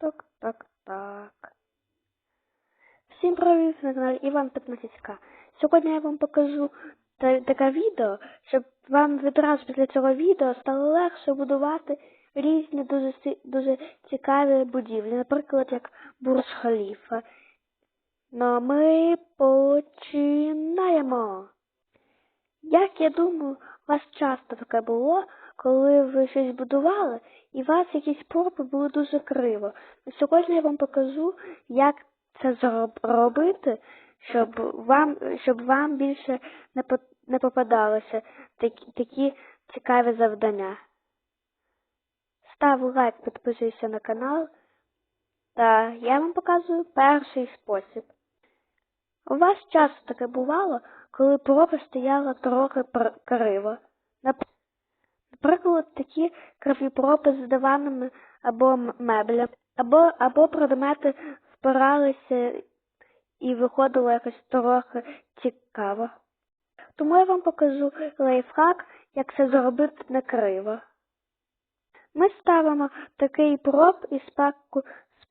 Так, так, так. Всім привіт, на каналі Іван 15К. Сьогодні я вам покажу та- таке відео, щоб вам відразу після цього відео стало легше будувати різні дуже, дуже цікаві будівлі, наприклад, як Бурж Халіфа. Ну, ми починаємо. Як я думаю, у вас часто таке було, коли ви щось будували, і вас якісь пропи були дуже криво. Ну, Сьогодні я вам покажу, як це зробити, щоб вам, щоб вам більше не, не попадалося такі, такі цікаві завдання. Став лайк, підписуйся на канал. Та я вам показую перший спосіб. У вас часто таке бувало, коли пропа стояла трохи криво. Нап- Наприклад, такі криві пропи з диванами або меблями, або, або предмети впиралися і виходило якось трохи цікаво. Тому я вам покажу лайфхак, як це зробити не криво. Ми ставимо такий проб із паку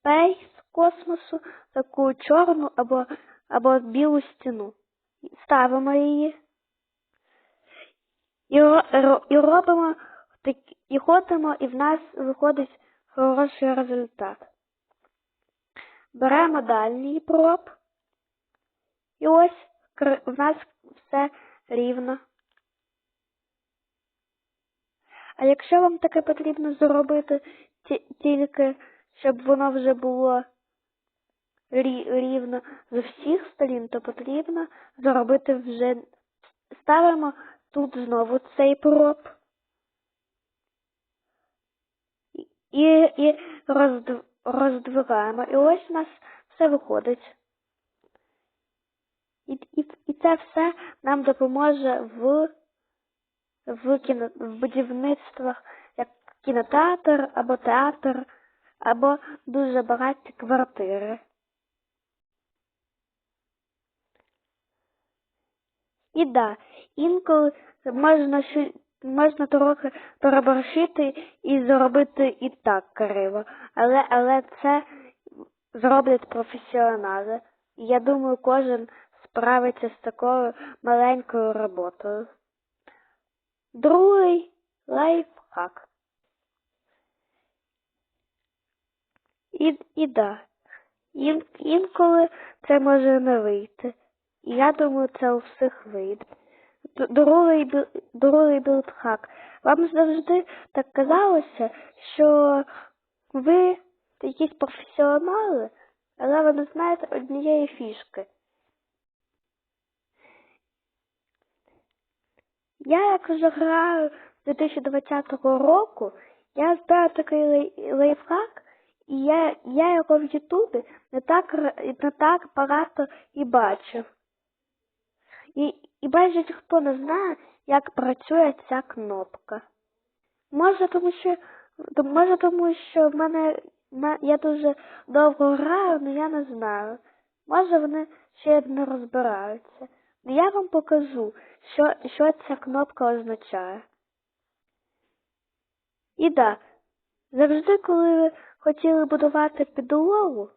Space космосу, таку чорну або, або білу стіну. Ставимо її і, і робимо і ходимо, і в нас виходить хороший результат. Беремо дальній проб, і ось в нас все рівно. А якщо вам таке потрібно зробити тільки, щоб воно вже було рівно з усіх сторін, то потрібно зробити вже ставимо тут знову цей проб і, і роздв, роздвигаємо. І ось у нас все виходить. І, і, і це все нам допоможе в, в, кіно, в будівництвах, як кінотеатр або театр, або дуже багаті квартири. І да, інколи можна можна трохи переборщити і зробити і так криво, але, але це зроблять професіонали. Я думаю, кожен справиться з такою маленькою роботою. Другий лайфхак. І, і да, ін, інколи це може не вийти. Я думаю, це у всіх вийде. Д- Другий, білдхак. Вам завжди так казалося, що ви якісь професіонали, але ви не знаєте однієї фішки. Я як вже граю з 2020 року, я знаю такий лайфхак, і я, я його в Ютубі не так, не так багато і бачив. І, і майже ніхто не знає, як працює ця кнопка. Може, тому що може, тому що в мене я дуже довго граю, але я не знаю. Може, вони ще не розбираються. Ну, Я вам покажу, що, що ця кнопка означає. І да, завжди, коли ви хотіли будувати підлогу,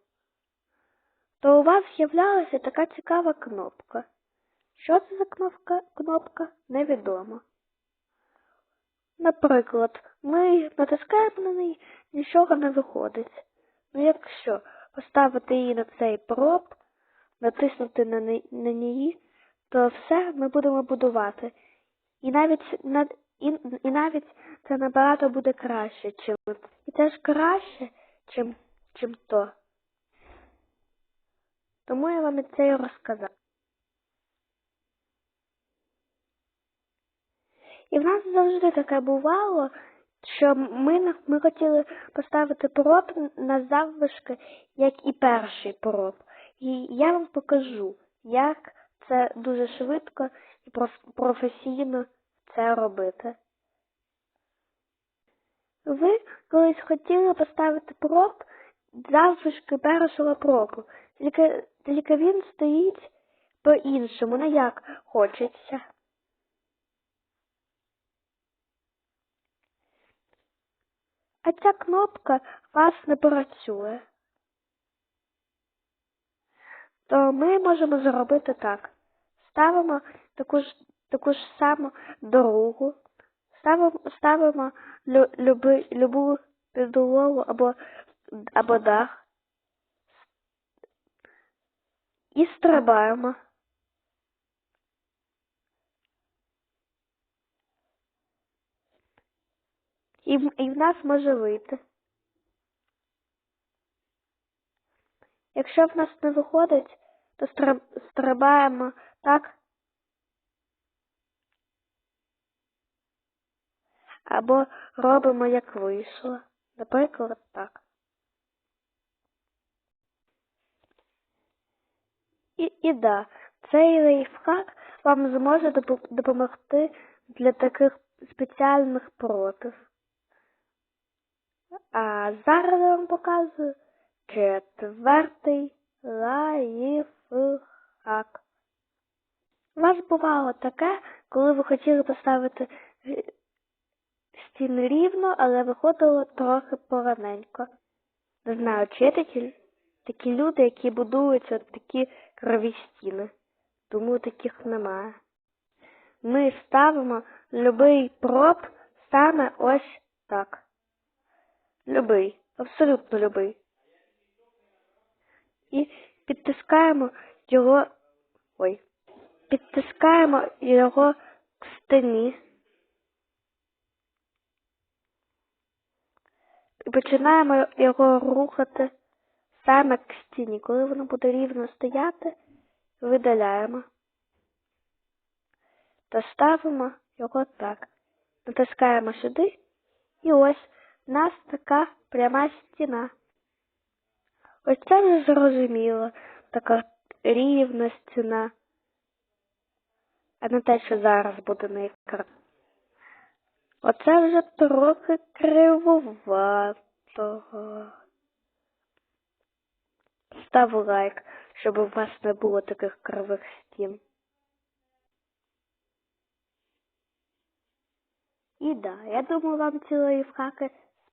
то у вас з'являлася така цікава кнопка. Що це за кнопка? Кнопка невідомо. Наприклад, ми натискаємо на неї, нічого не виходить. Ну якщо поставити її на цей проб, натиснути на, не- на неї, то все ми будемо будувати. І навіть на і, і навіть це набагато буде краще, чим і це ж краще, чим, чим то. Тому я вам і це і розказав. І в нас завжди таке бувало, що ми, ми хотіли поставити проб на заввишки, як і перший проб. І я вам покажу, як це дуже швидко і проф- професійно це робити. Ви колись хотіли поставити проб заввишки першого пробу, тільки, тільки він стоїть по-іншому, не як хочеться. А ця кнопка вас не працює. То ми можемо зробити так. Ставимо таку ж, таку ж саму дорогу, ставимо, ставимо лю, любу підлогу або, або дах і стрибаємо. І, в- і в нас може вийти. Якщо в нас не виходить, то стрибаємо так. Або робимо як вийшло. Наприклад, так. І, і да, цей лайфхак вам зможе допомогти для таких спеціальних против. А зараз я вам показую четвертий лайфхак. У вас бувало таке, коли ви хотіли поставити стіни рівно, але виходило трохи поганенько. Не знаю, чи є такі, такі люди, які будують от такі криві стіни. Тому таких немає. Ми ставимо любий проб саме ось так. Любий, абсолютно любий. І підтискаємо його. Ой. Підтискаємо його к стіні. І починаємо його рухати саме к стіні. Коли воно буде рівно стояти, видаляємо. Та ставимо його так. Натискаємо сюди, і ось нас така пряма стіна. Ось це вже зрозуміло, така рівна стіна. А не те, що зараз буде на екрані. Оце вже трохи кривувато. Став лайк, щоб у вас не було таких кривих стін. І да, я думаю, вам ці лайфхаки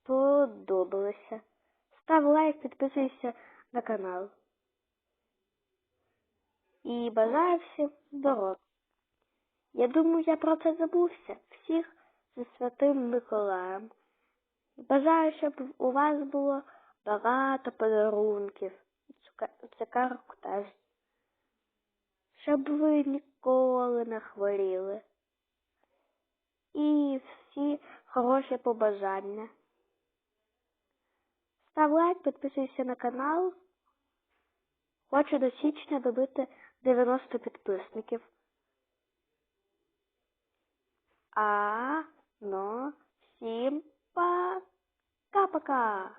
сподобалися. Став лайк, підписуйся на канал. І бажаю всім здоров'я. Я думаю, я про це забувся. Всіх зі святим Миколаєм. Бажаю, щоб у вас було багато подарунків. Цукерок теж. Щоб ви ніколи не хворіли. І всі хороші побажання. Став лайк, підписуйся на канал. Хочу до січня добити 90 підписників. А, ну, всім пока-пока!